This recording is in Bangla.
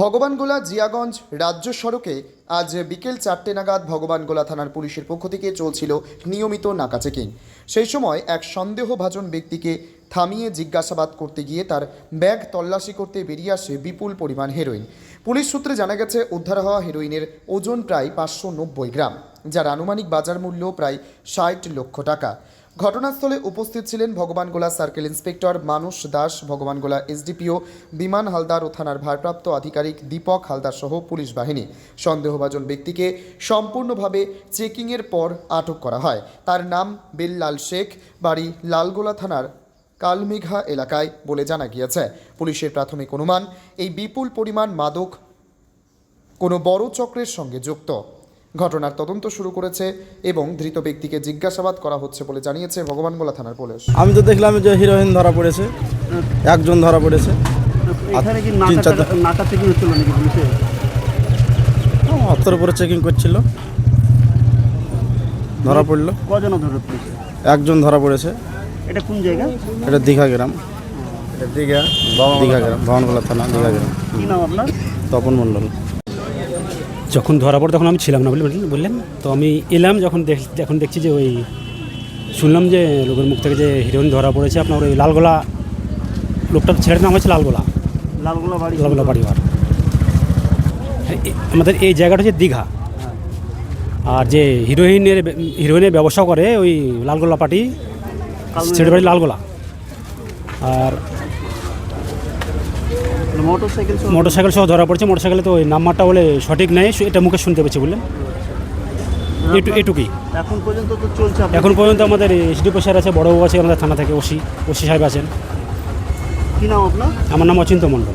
ভগবানগোলা জিয়াগঞ্জ রাজ্য সড়কে আজ বিকেল চারটে নাগাদ ভগবানগোলা থানার পুলিশের পক্ষ থেকে চলছিল নিয়মিত নাকা চেকিং। সেই সময় এক সন্দেহভাজন ব্যক্তিকে থামিয়ে জিজ্ঞাসাবাদ করতে গিয়ে তার ব্যাগ তল্লাশি করতে বেরিয়ে আসে বিপুল পরিমাণ হেরোইন। পুলিশ সূত্রে জানা গেছে, উদ্ধার হওয়া হেরোইনের ওজন প্রায় পাঁচশো নব্বই গ্রাম, যার আনুমানিক বাজার মূল্য প্রায় ষাট লক্ষ টাকা। ঘটনাস্থলে উপস্থিত ছিলেন ভগবানগোলা সার্কেল ইন্সপেক্টর মানুষ দাস, ভগবানগোলা এসডিপিও বিমান হালদার ও থানার ভারপ্রাপ্ত আধিকারিক দীপক হালদার সহ পুলিশ বাহিনী। সন্দেহভাজন ব্যক্তিকে সম্পূর্ণভাবে চেকিংয়ের পর আটক করা হয়। তার নাম বেল্লাল শেখ, বাড়ি লালগোলা থানার কালমেঘা এলাকায় বলে জানা গিয়েছে। পুলিশের প্রাথমিক অনুমান, এই বিপুল পরিমাণ মাদক কোনো বড় চক্রের সঙ্গে যুক্ত। ঘটনার তদন্ত শুরু করেছে এবং ধৃত ব্যক্তিকে জিজ্ঞাসাবাদ করা হচ্ছে বলে জানিয়েছে ভগবানগোলা থানার পুলিশ। আমি তো দেখলাম যে হিরোইন ধরা পড়েছে একজন ধরা পড়েছে। এখানে কি নাকা চেক- হচ্ছিল নাকি পুলিশে? অত্তর উপরে চেকিং করছিল। ধরা পড়ল। কজন ধরে একজন ধরা পড়েছে। এটা কোন জায়গা? এটা দীঘা গ্রাম। এটা দীঘা দীঘা গ্রাম ভবনগোলা থানা দীঘা গ্রাম। কি নাম আপনার? তপন মণ্ডল। যখন ধরা পড়ে তখন আমি ছিলাম না বলে বললেন তো আমি এলাম যখন দেখ এখন দেখছি যে ওই শুনলাম যে লোকের মুখ থেকে যে হিরোইন ধরা পড়েছে আপনার ওই লালগোলা লোকটার ছেলের নাম হচ্ছে লালগোলা। লালগোলা বাড়ি। লালগোলা বাড়িওয়ার আমাদের এই জায়গাটা হচ্ছে দীঘা। আর যে হিরোইনের হিরোইনের ব্যবসা করে ওই লালগোলা পার্টি ছেলের বাড়ি লালগোলা। আর মোটর সাইকেল মোটর সাইকেল সহ ধরা পড়ছে। মোটরসাইকেলে তো ওই নাম্বারটা বলে সঠিক নেই। এটা মুখে শুনতে পেয়েছি বললেন। এটু এটুকুই। এখন পর্যন্ত তো চলছে এখন পর্যন্ত আমাদের এসডিপো স্যার আছে বড়বাবু আছে আমাদের থানা থেকে ওসি ওসি সাহেব আছেন। কি নাম আপনার? আমার নাম অচিন্ত মণ্ডল।